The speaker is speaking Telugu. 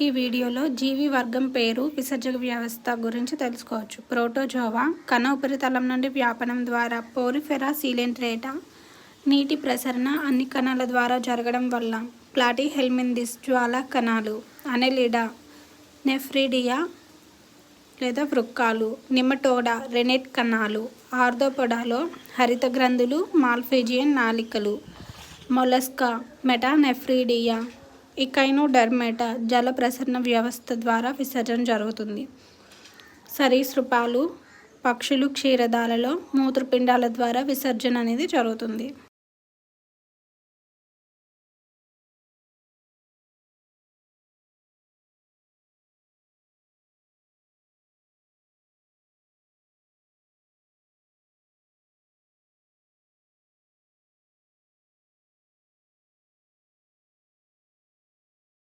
ఈ వీడియోలో జీవి వర్గం పేరు విసర్జక వ్యవస్థ గురించి తెలుసుకోవచ్చు. ప్రోటోజోవా కణ ఉపరితలం నుండి వ్యాపనం ద్వారా పోరిఫెరా సీలెంట్రేటా నీటి ప్రసరణ అన్ని కణాల ద్వారా జరగడం వల్ల ప్లాటీ హెల్మిందిస్ జ్వాల కణాలు అనెలిడా నెఫ్రిడియా లేదా వృక్కాలు నిమటోడా రెనెట్ కణాలు ఆర్థోపొడాలో హరిత గ్రంథులు మాల్ఫేజియన్ నాలికలు మొలస్కా మెటానెఫ్రిడియా ఇకైనోడర్మేటా జల ప్రసరణ వ్యవస్థ ద్వారా విసర్జన జరుగుతుంది. సరీసృపాలు పక్షులు క్షీరదాలలో మూత్రపిండాల ద్వారా విసర్జన అనేది జరుగుతుంది.